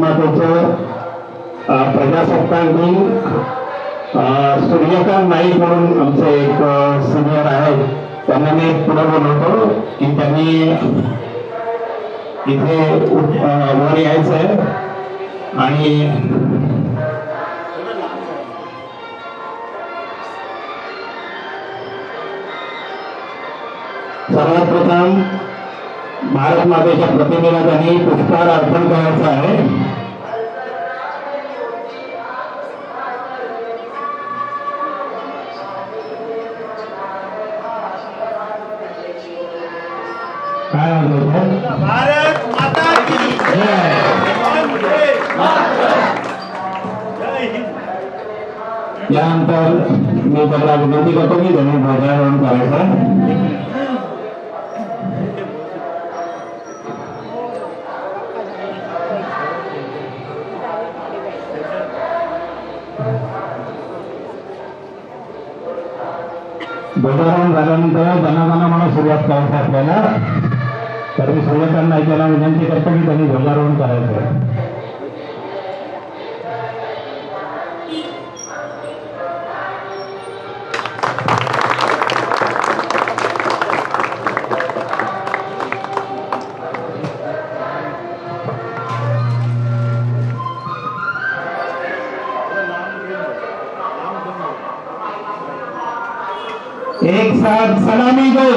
भारत मातेचं प्रजासत्ताक दिन. सूर्यकांत नाईक म्हणून आमचे एक सिनियर आहेत. त्यांना मी पुढे बोलवतो की त्यांनी इथे वर यायचं आहे आणि सर्वात प्रथम भारत मातेच्या प्रतिमेला त्यांनी पुष्पहार अर्पण करायचा आहे. काय भारत माता की यानंतर मी त्याला विनंती करतो की त्यांनी ध्वजारोहण करायचं. झाल्यानंतर झाल्यानंतर जनाजना म्हणून सुरुवात करायचं आपल्याला तर मी सूर्यकांत ऐकायला विनंती करतो की त्यांनी ध्वजारोहण करायचं. आहे एक साथ सलामी दो।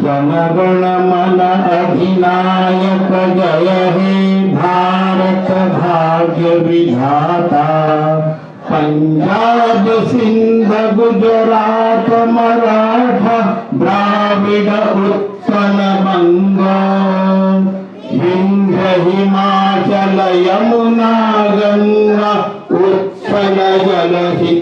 जनगण मन अधिनायक जय हे भारत भाग्य विधाता। पंजाब सिंध गुजरात मराठा द्राविड उत्कल बंग विंध्य हिमाचल यमुना गंगा उत्पल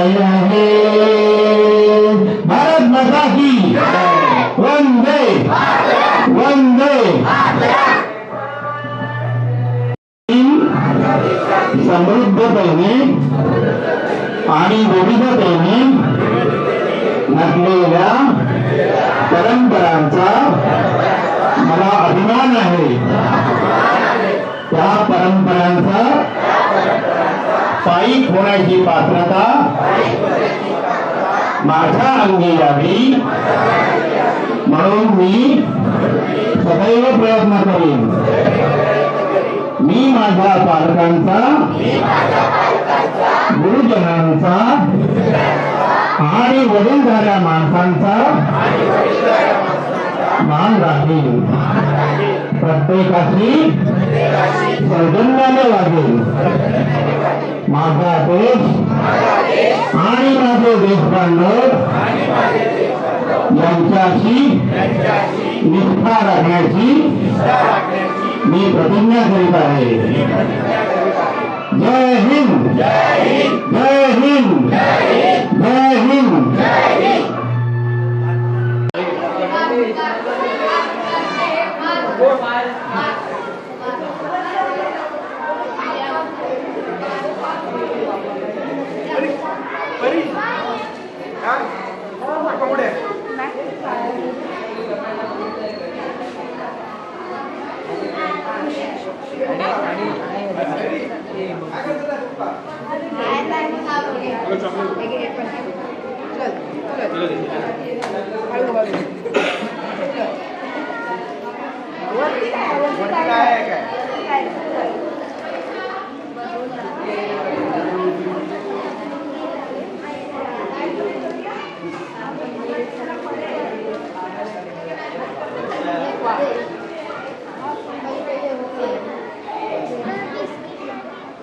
जय पायीक होण्याची पात्रता? माझ्या अंगी यावी. म्हणून मी सदैव प्रयत्न करीन. मी माझ्या पालकांचा गुरुजनांचा आणि वडीलधाऱ्या माणसांचा मान राहील प्रत्येकाशी सौजन्याने वागेल. माझा देश आणि माझे देशबांधव यांच्याशी निष्ठा राखण्याची मी प्रतिज्ञा करीत आहे. जय हिंद. जय हिंद. जय हिंद. जय हिंद. पुढे काय आहे काय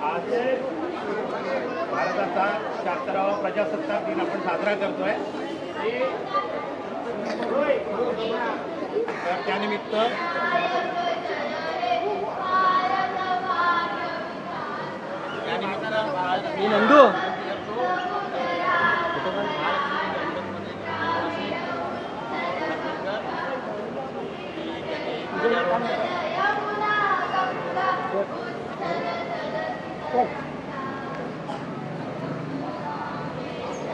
आज भारताचा शहात्तरावा प्रजासत्ताक दिन आपण साजरा करतोय. हे त्यानिमित्त मी नंदू.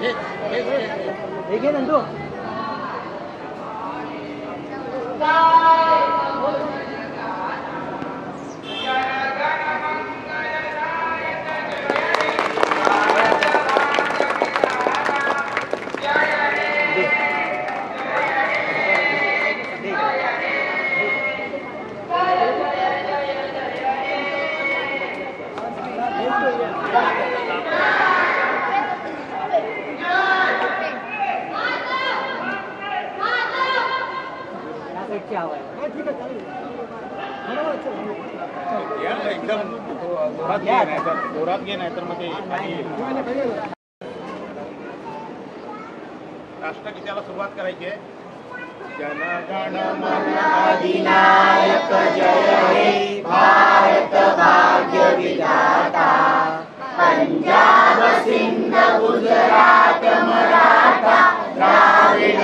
हे घे नंदू या एकदम जोरात घे नाही तर घे मग ते राष्ट्रगीताला सुरुवात करायची? आहे जनगण अधिनायक जय हे भारत भाग्य विधाता पंजाब सिंध गुजरात मराठा द्राविड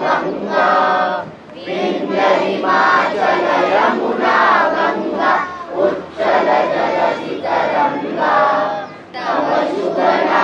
बंग विन्दरिमाचलयमुना गङ्गा उच्चल जलसि तरङ्गा तव सुगणा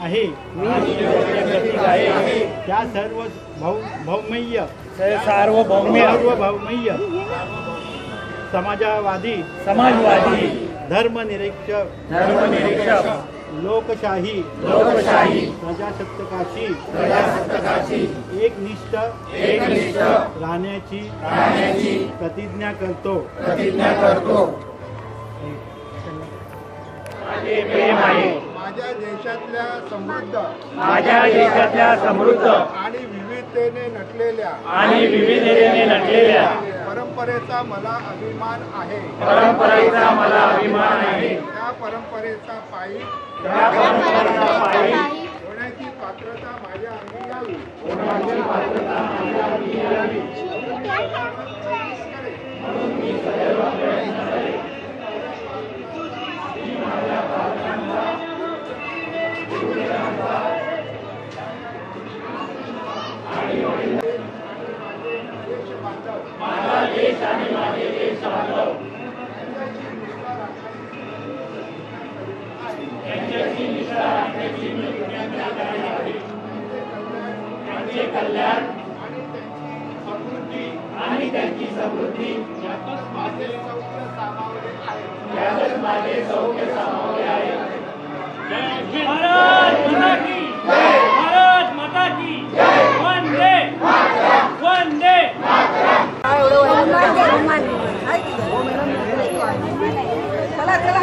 आहे त्या सर्व भाऊ भौमय्य सार्वभौम्य सार्वभौमय्य समाजवादी समाजवादी धर्मनिरपेक्ष धर्मनिरीक्षक लोकशाही लोकशाही प्रजासत्ताकाशी प्रजासत्ताकाची एकनिष्ठ एकनिष्ठ राहण्याची राहण्याची प्रतिज्ञा करतो. प्रतिज्ञा करतो. माझ्या देशातल्या समृद्ध माझ्या देशातल्या समृद्ध आणि विविधतेने नटलेल्या आणि विविधतेने नटलेल्या परंपरेचा मला अभिमान आहे. परंपरेचा मला अभिमान आहे. त्या परंपरेचा पायी त्या परंपरेचा पायी होण्याची पात्रता माझ्या अंगी यावी. यांच्याशी निष्ठा त्यांचे कल्याण आणि त्यांची समृद्धी यातच माझे सौख्य सामावले आहे यातच माझे सौख्य सामावले आहे भारत माता की भारत माता की वंदे वंदे चला चला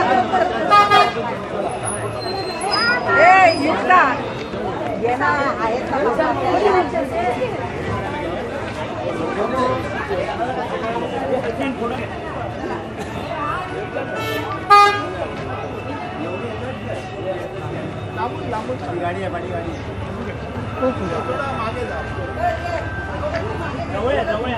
ए युक्ता ये ना आहेत लांबून लांबून गाडी आहे गाडी। गाडी जवळ जवळ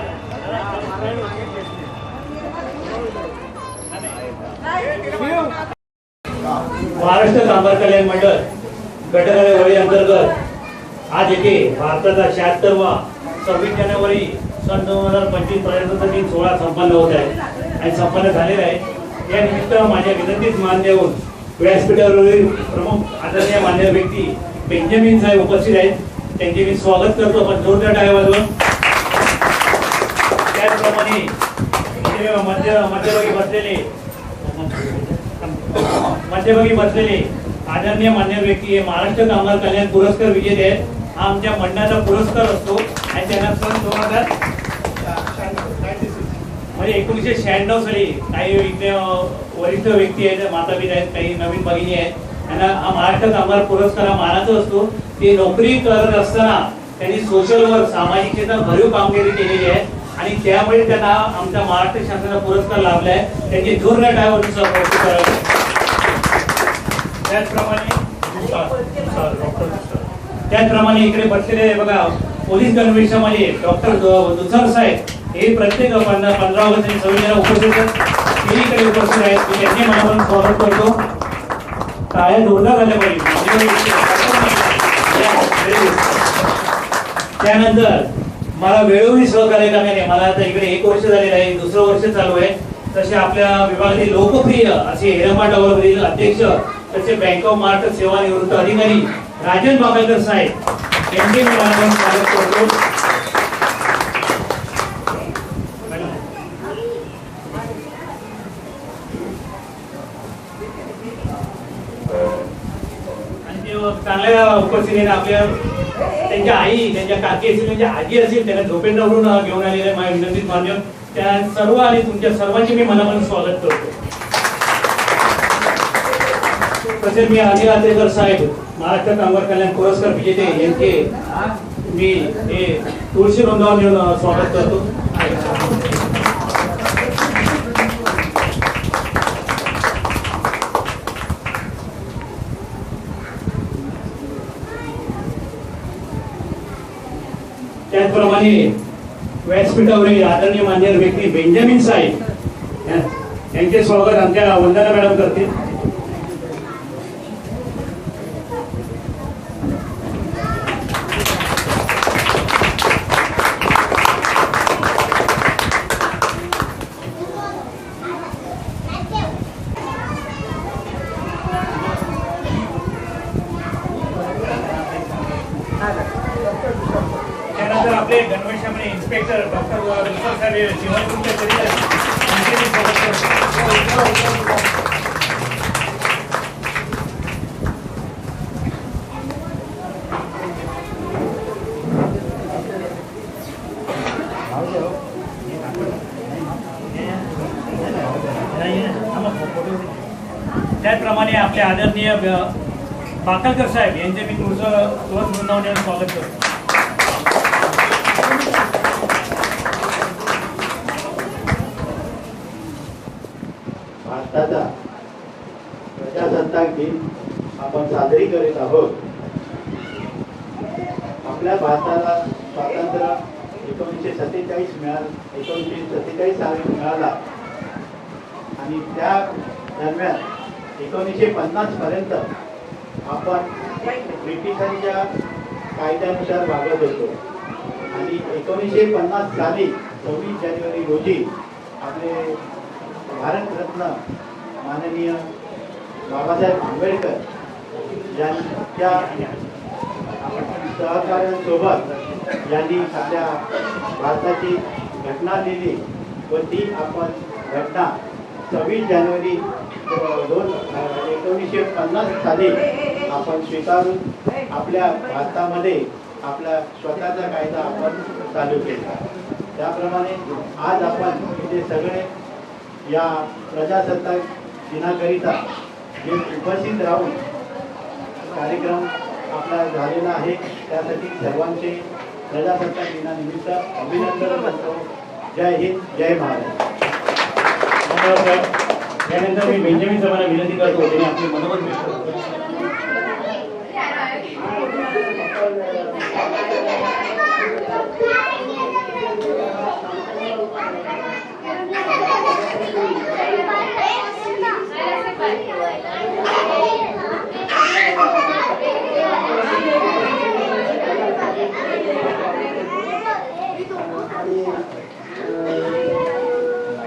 महाराष्ट्र कामगार कल्याण मंडळ घटकावळी अंतर्गत आज येथे भारताचा शहात्तरवा सव्वीस जानेवारी सन दोन हजार पंचवीसपर्यंत दिन सोहळा संपन्न होत आहे आणि संपन्न झालेला आहे. या निमित्त माझ्या विनंतीच मान देऊन व्यासपीठावरील प्रमुख आदरणीय मान्य व्यक्ती बेंजामिन साहेब उपस्थित आहेत. त्यांचे मी स्वागत करतो पण जोरदार टाळ्या वाजवून त्याचप्रमाणे मध्य मध्यभागी बसलेले मध्यभागी बसलेले आदरणीय मान्य व्यक्ती हे महाराष्ट्र कामगार कल्याण पुरस्कार विजेते आहेत. हा आमच्या मंडळाचा पुरस्कार असतो आणि त्यांना सन दोन हजार म्हणजे एकोणीसशे शहाण्णव साली काही इथे वरिष्ठ व्यक्ती आहेत माता पिता आहेत काही नवीन भगिनी आहेत त्यांना हा महाराष्ट्र कामगार पुरस्कार हा मानाचा असतो. ते नोकरी करत असताना त्यांनी सोशल वर्क सामाजिक क्षेत्रात भरीव कामगिरी केलेली आहे आणि त्यामुळे त्यांना आमच्या महाराष्ट्र शासनाचा पुरस्कार लाभला आहे त्यांची जोरदार टाळ्यावरून कौतुक करावे त्याचप्रमाणे त्याचप्रमाणे इकडे बसलेले बघा पोलीस गणवेशामध्ये डॉक्टर दुसर साहेब. हे प्रत्येक पंधरा पंधरा ऑगस्ट आणि सव्वीस जानेवारी उपस्थित आहेत. उपस्थित आहेत. मी त्यांचे मनापासून स्वागत करतो. टाळ्या जोरदार झाल्या पाहिजे. त्यानंतर मला वेळोवेळी सहकार्य करण्याने मला आता इकडे एक वर्ष झालेलं आहे दुसरं वर्ष चालू आहे. तसे आपल्या विभागातील लोकप्रिय असे हिरंबा टॉवरवरील अध्यक्ष तसे बँक ऑफ महाराष्ट्र सेवानिवृत्त अधिकारी राजन बागायकर साहेब यांचे मी मनापासून स्वागत करतो. चांगल्या उपस्थितीने आपल्या त्यांच्या आई त्यांच्या काकी असतील त्यांच्या आजी असतील त्यांना झोपेंद्रवरून घेऊन आलेले माझ्या विनंतीत मान्य. त्या सर्व आणि तुमच्या सर्वांचे मी मनापासून स्वागत करतो. तसेच मी आदिल रात्रेकर साहेब महाराष्ट्र कामगार कल्याण पुरस्कार विजेते यांचे मी हे तुळशी वृंदावन स्वागत करतो. त्याचप्रमाणे व्यासपीठावरील आदरणीय मान्य व्यक्ती बेंजामिन साहेब यांचे स्वागत आमच्या वंदना मॅडम करतील त्यानंतर आपले गणवेशामध्ये इन्स्पेक्टर डॉक्टर दुसर साहेब जीवन तुमच्या करीत आहेत. त्यांचे मी स्वागत करतो. त्याचप्रमाणे आपले आदरणीय अ, बाकलकर साहेब यांचे मी तुमचं तुळस वृंदावण्यावर स्वागत करतो. भारताचा प्रजासत्ताक दिन आपण साजरी करीत आहोत. आपल्या भारताला स्वातंत्र्य एकोणीसशे सत्तेचाळीस मिळाला एकोणीसशे सत्तेचाळीस साली मिळाला. आणि त्या दरम्यान एकोणीसशे पन्नास पर्यंत आपण ब्रिटिशांच्या कायद्यानुसार वागत होतो. आणि एकोणीसशे पन्नास साली सव्वीस जानेवारी रोजी आपले भारतरत्न माननीय बाबासाहेब आंबेडकर यांच्या सहकार्यांसोबत यांनी आपल्या भारताची घटना लिहिली व ती आपण घटना सव्वीस जानेवारी दोन एकोणीसशे पन्नास साली आपण स्वीकारून आपल्या भारतामध्ये आपला स्वतःचा कायदा आपण चालू केला. त्याप्रमाणे आज आपण इथे सगळे या प्रजासत्ताक दिनाकरिता जे उपस्थित राहून कार्यक्रम आपला झालेला आहे त्यासाठी सर्वांचे प्रजासत्ताक दिनानिमित्त अभिनंदन करतो. जय हिंद जय महाराष्ट्र त्यानंतर मी बेंजामिन साहेबांना विनंती करतो त्यांनी आपले मनोगत व्यक्त करावे.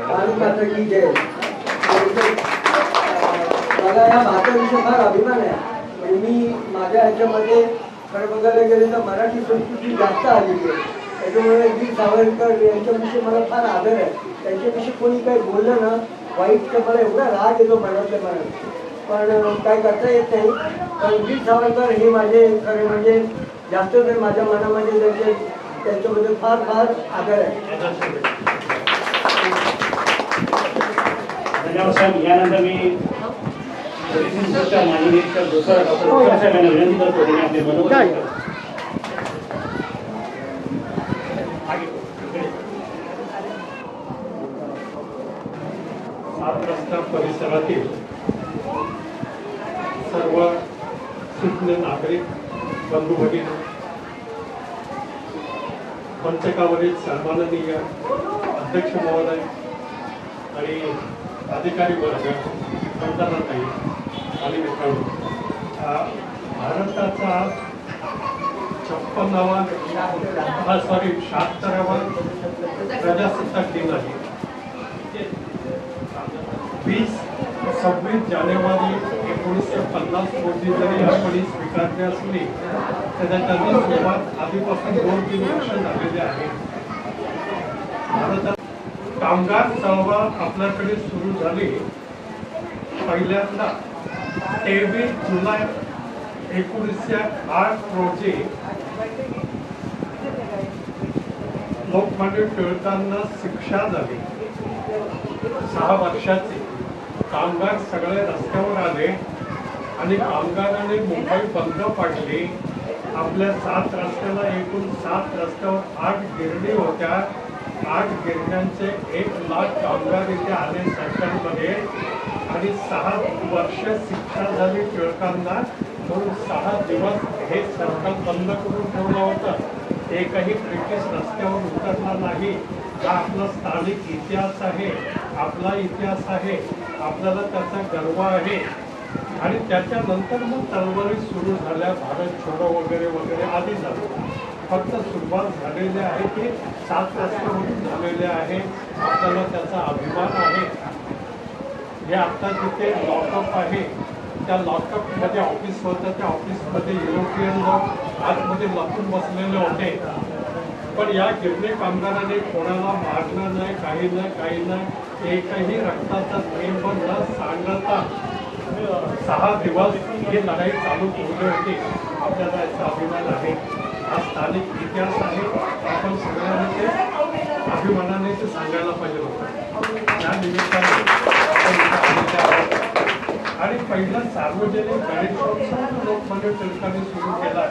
आणि भारत माता की जय मला या भारताविषयी फार अभिमान आहे. म्हणजे मी माझ्या ह्याच्यामध्ये खरं बघायला गेलं तर मराठी संस्कृती जास्त आलेली आहे. त्याच्यामुळे वीर सावरकर यांच्याविषयी मला फार आदर आहे. त्यांच्याविषयी कोणी काही बोललं ना वाईट तर मला एवढा राग येतो मनातल्या मनात. पण काय करता येत नाही. पण वीर सावरकर हे माझे खरे म्हणजे जास्त तर माझ्या मनामध्ये त्यांचे त्यांच्याबद्दल फार फार आदर आहे. धन्यवाद साहेब यानंतर मी माजी निरीक्षक दुसरा डॉक्टर उत्तर साहेब यांना विनंती करतो त्यांनी आपले मनोगत व्यक्त करावे. आगे. इकडे. सात रस्ता परिसरातील सर्व सुज्ञ नागरिक बंधू भगिनी मंचकावरील सन्माननीय अध्यक्ष महोदय आणि अधिकारी वर्ग मंत्रणताई आणि मित्रांनो. भारताचा छप्पन्नावा हा सॉरी शहात्तरावा प्रजासत्ताक दिन आहे. वीस सव्वीस जानेवारी एकोणीसशे पन्नास रोजी जरी आपण ही स्वीकारली असली तरी त्याची सुरुवात आधीपासून दोन तीन वर्ष झालेली आहे. भारतात कामगार सभा आपल्याकडे सुरू झाली. पहिल्यांदा तेवीस जुलै एकोणीसशे आठ रोजी लोकमान्य टिळकांना शिक्षा झाली. सहा वर्षाची. कामगार सगळे रस्त्यावर आले आणि कामगारांनी मुंबई बंद पाडली. आपल्या सात रस्त्याला एकूण सात रस्त्यावर आठ गिरणी होत्या. आठ गिरण्यांचे एक लाख कामगार इथे आले सेंटरमध्ये आणि सहा वर्ष शिक्षा झाली टिळकांना. म्हणून सहा दिवस हे सरकार बंद करून ठेवलं होतं. एकही ब्रिटिश रस्त्यावर उतरला नाही. हा आपला स्थानिक इतिहास आहे. आपला इतिहास आहे. आपल्याला त्याचा गर्व आहे. आणि त्याच्यानंतर मग चळवळी सुरू झाल्या. भारत छोडो वगैरे वगैरे आधी झालं फक्त सुरुवात झालेली आहे की सात रस्त्यावरून झालेले आहे. आपल्याला त्याचा अभिमान आहे. हे आता तिथे लॉकअप आहे. त्या लॉकअपमध्ये ऑफिस होतं. त्या ऑफिसमध्ये युरोपियन लोक आतमध्ये लपून बसलेले होते. पण या गिरणी कामगाराने कोणाला मारलं नाही काही नाही काही नाही. एकही रक्ताचा थेंब न सांगता सहा दिवस ही लढाई चालू ठेवली होती. आपल्याला याचा अभिमान आहे. हा स्थानिक इतिहास आहे. आपण सगळ्यांनी ते अभिमानाने ते सांगायला पाहिजे होतं. त्या निमित्ताने आणि पहिला सार्वजनिक गणेशोत्सव लोकमान्य टिळकांनी सुरू केला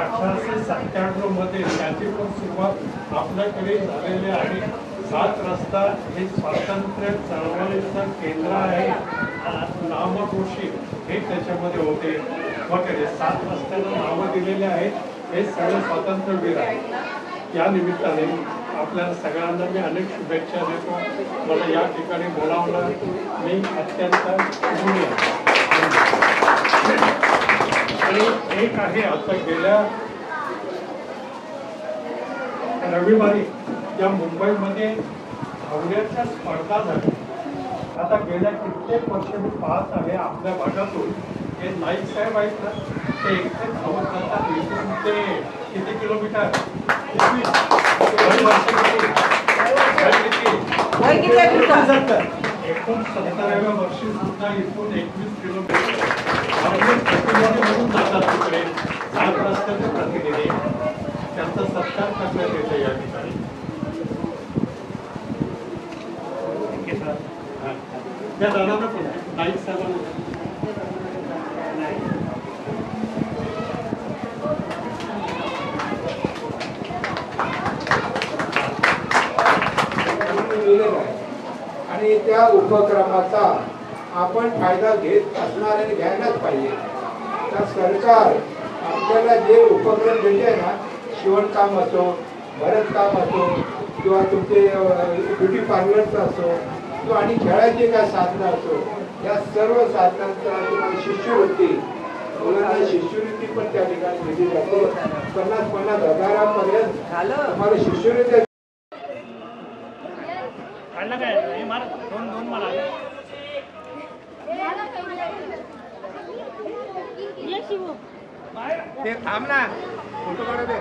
अठराशे सत्त्याण्णवमध्ये त्याची पण सुरुवात आपल्याकडे झालेली आहे. सात रस्ता हे स्वातंत्र्य चळवळीचं केंद्र आहे. नामकृषी हे त्याच्यामध्ये होते. वगैरे सात रस्त्याला नावं दिलेले आहेत. हे सगळे स्वातंत्र्यवीर आहेत या निमित्ताने आपल्या सगळ्यांना मी अनेक शुभेच्छा देतो. मला या ठिकाणी बोलावलं. मी अत्यंत आणि एक आहे आता गेल्या रविवारी या मुंबईमध्ये धावण्याच्या स्पर्धा झाल्या. आता गेल्या कित्येक वर्ष मी पाहत आहे आपल्या भागातून हे नाईक साहेब आहेत ना ते एकटे धावत जातात इथून ते किती किलोमीटर? एकोणसत्तराव्या वर्षी सुद्धा इथून एकवीस किलोमीटर. म्हणून जातात तिकडे. सात रस्त्याचे प्रतिनिधी. त्यांचा सत्कार करण्यात येतो या ठिकाणी. हा. त्या दादांना पण नाईक साहेबांना लिहिलेलं आहे आणि त्या उपक्रमाचा आपण फायदा घेत असणार आणि घ्यायलाच पाहिजे. तर सरकार आपल्याला जे उपक्रम देते ना शिवणकाम असो भरतकाम असो किंवा तुमचे ब्युटी पार्लरचं असो किंवा आणि खेळाचे काय साधनं असो या सर्व साधनांचा तुम्हाला शिष्यवृत्ती मुलांना शिष्यवृत्ती पण त्या ठिकाणी दिली जाते. पन्नास पन्नास हजारापर्यंत तुम्हाला शिष्यवृत्ती ते थांब ना. फोटो काढू दे.